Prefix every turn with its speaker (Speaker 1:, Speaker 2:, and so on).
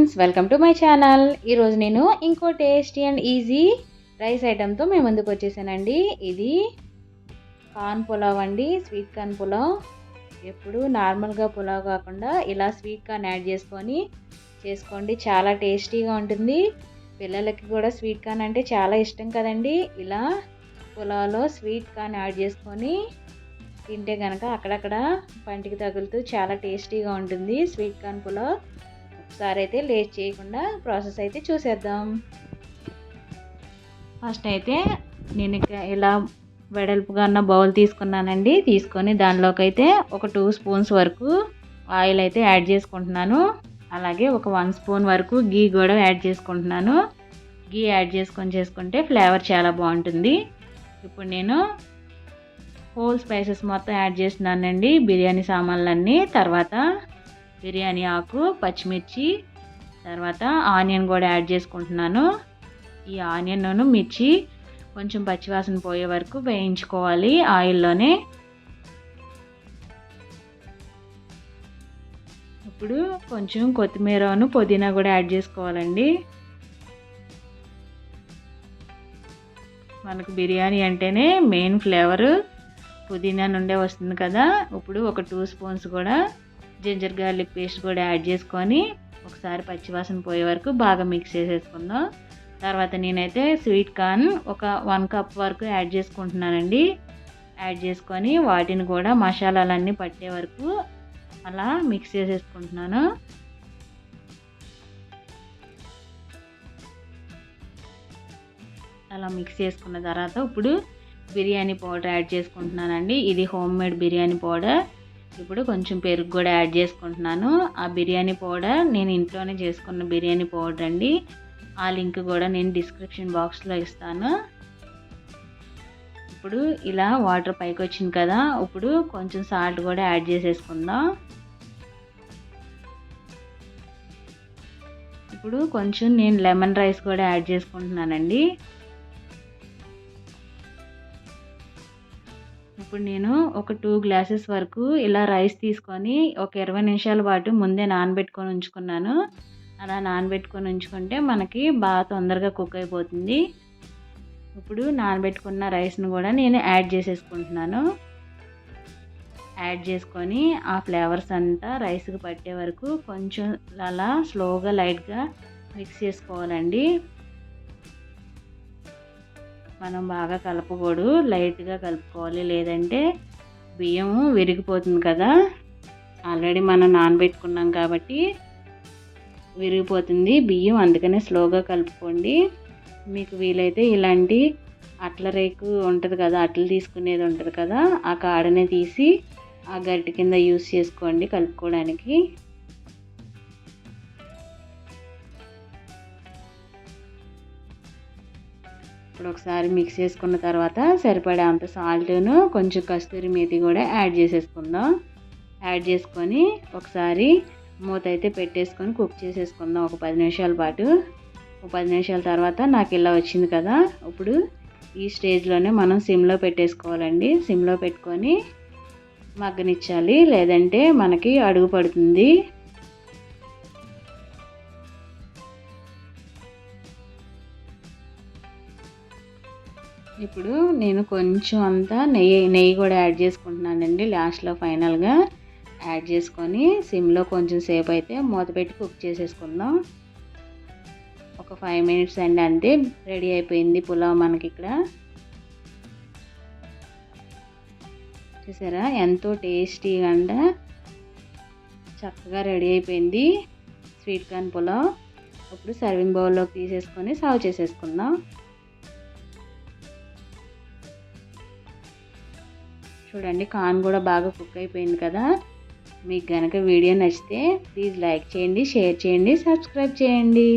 Speaker 1: Friends welcome to my channel. ఈరోజు నేను ఇంకో టేస్టీ అండ్ ఈజీ రైస్ ఐటెంతో మేము ముందుకు వచ్చేసానండి. ఇది కార్న్ పులావ్ అండి స్వీట్ కార్న్ పులావ్. ఎప్పుడు నార్మల్గా పులావ్ కాకుండా ఇలా స్వీట్ కార్న్ యాడ్ చేసుకొని చేసుకోండి. చాలా టేస్టీగా ఉంటుంది. పిల్లలకి కూడా స్వీట్ కార్న్ అంటే చాలా ఇష్టం కదండి. ఇలా పులావ్లో స్వీట్ కార్న్ యాడ్ చేసుకొని తింటే కనుక అక్కడక్కడ పంటికి తగులుతూ చాలా టేస్టీగా ఉంటుంది స్వీట్ కార్న్ పులావ్. ఒకసారి అయితే లేట్ చేయకుండా ప్రాసెస్ అయితే చూసేద్దాం. ఫస్ట్ అయితే నేను ఇలా వెడల్పుగా ఉన్న బౌల్ తీసుకున్నానండి. తీసుకొని దానిలోకి అయితే ఒక టూ స్పూన్స్ వరకు ఆయిల్ అయితే యాడ్ చేసుకుంటున్నాను. అలాగే ఒక వన్ స్పూన్ వరకు గీ కూడా యాడ్ చేసుకుంటున్నాను. గీ యాడ్ చేసుకొని చేసుకుంటే ఫ్లేవర్ చాలా బాగుంటుంది. ఇప్పుడు నేను హోల్ స్పైసెస్ మొత్తం యాడ్ చేస్తున్నానండి. బిర్యానీ సామాన్లన్నీ. తర్వాత బిర్యానీ ఆకు పచ్చిమిర్చి తర్వాత ఆనియన్ కూడా యాడ్ చేసుకుంటున్నాను. ఈ ఆనియన్ను మిర్చి కొంచెం పచ్చివాసన పోయే వరకు వేయించుకోవాలి ఆయిల్లోనే. ఇప్పుడు కొంచెం కొత్తిమీరను పుదీనా కూడా యాడ్ చేసుకోవాలండి. మనకు బిర్యానీ అంటేనే మెయిన్ ఫ్లేవరు. పుదీనా నుండే వస్తుంది కదా. ఇప్పుడు ఒక టూ స్పూన్స్ కూడా జింజర్ గార్లిక్ పేస్ట్ కూడా యాడ్ చేసుకొని ఒకసారి పచ్చివాసన పోయే వరకు బాగా మిక్స్ చేసేసుకుందాం. తర్వాత నేనైతే స్వీట్ కార్న్ ఒక వన్ కప్ వరకు యాడ్ చేసుకుంటున్నానండి. యాడ్ చేసుకొని వాటిని కూడా మసాలాలన్నీ పట్టే వరకు అలా మిక్స్ చేసేసుకుంటున్నాను. అలా మిక్స్ చేసుకున్న తర్వాత ఇప్పుడు బిర్యానీ పౌడర్ యాడ్ చేసుకుంటున్నానండి. ఇది హోమ్ మేడ్ బిర్యానీ పౌడర్. ఇప్పుడు కొంచెం పెరుగు కూడా యాడ్ చేసుకుంటున్నాను. ఆ బిర్యానీ పౌడర్ నేను ఇంట్లోనే చేసుకున్న బిర్యానీ పౌడర్ అండి. ఆ లింక్ కూడా నేను డిస్క్రిప్షన్ బాక్స్లో ఇస్తాను. ఇప్పుడు ఇలా వాటర్ పైకి వచ్చింది కదా ఇప్పుడు కొంచెం సాల్ట్ కూడా యాడ్ చేసేసుకుందాం. ఇప్పుడు కొంచెం నేను లెమన్ రైస్ కూడా యాడ్ చేసుకుంటున్నానండి. ఇప్పుడు నేను ఒక టూ గ్లాసెస్ వరకు ఇలా రైస్ తీసుకొని ఒక ఇరవై నిమిషాల పాటు ముందే నానబెట్టుకొని ఉంచుకున్నాను. అలా నానబెట్టుకొని ఉంచుకుంటే మనకి బాగా తొందరగా కుక్ అయిపోతుంది. ఇప్పుడు నానబెట్టుకున్న రైస్ను కూడా నేను యాడ్ చేసేసుకుంటున్నాను. యాడ్ చేసుకొని ఆ ఫ్లేవర్స్ అంతా రైస్కి పట్టే వరకు కొంచెం అలా స్లోగా లైట్గా మిక్స్ చేసుకోవాలండి. మనం బాగా కలపకూడదు లైట్గా కలుపుకోవాలి. లేదంటే బియ్యం విరిగిపోతుంది కదా. ఆల్రెడీ మనం నానబెట్టుకున్నాం కాబట్టి విరిగిపోతుంది బియ్యం. అందుకనే స్లోగా కలుపుకోండి. మీకు వీలైతే ఇలాంటి అట్ల రేకు ఉంటుంది కదా అట్లు తీసుకునేది ఉంటుంది కదా ఆ కాడనే తీసి ఆ గడ్డి కింద యూస్ చేసుకోండి కలుపుకోవడానికి. ఇప్పుడు ఒకసారి మిక్స్ చేసుకున్న తర్వాత సరిపడే అంత సాల్ట్ను కొంచెం కస్తూరి మేతి కూడా యాడ్ చేసేసుకుందాం. యాడ్ చేసుకొని ఒకసారి మూత అయితే పెట్టేసుకొని కుక్ చేసేసుకుందాం ఒక పది నిమిషాల పాటు. ఒక పది నిమిషాల తర్వాత నాకు ఇలా వచ్చింది కదా ఇప్పుడు ఈ స్టేజ్లోనే మనం సిమ్లో పెట్టేసుకోవాలండి. సిమ్లో పెట్టుకొని మగ్గనిచ్చాలి లేదంటే మనకి అడుగు పడుతుంది. ఇప్పుడు నేను కొంచెం అంతా నెయ్యి నెయ్యి కూడా యాడ్ చేసుకుంటున్నానండి. లాస్ట్లో ఫైనల్గా యాడ్ చేసుకొని సిమ్లో కొంచెం సేపు అయితే మూత పెట్టి కుక్ చేసేసుకుందాం. ఒక ఫైవ్ మినిట్స్ అండి అంతే. రెడీ అయిపోయింది పులావ్ మనకి ఇక్కడ. చూసారా? ఎంతో టేస్టీగా అంట. చక్కగా రెడీ అయిపోయింది. Sweet corn pulao. ఇప్పుడు సర్వింగ్ బౌల్లోకి తీసేసుకొని సర్వ్ చేసేసుకుందాం. చూడండి కాన్ కూడా బాగా కుక్ అయిపోయింది కదా. మీకు కనుక వీడియో నచ్చితే ప్లీజ్ లైక్ చేయండి షేర్ చేయండి సబ్స్క్రైబ్ చేయండి.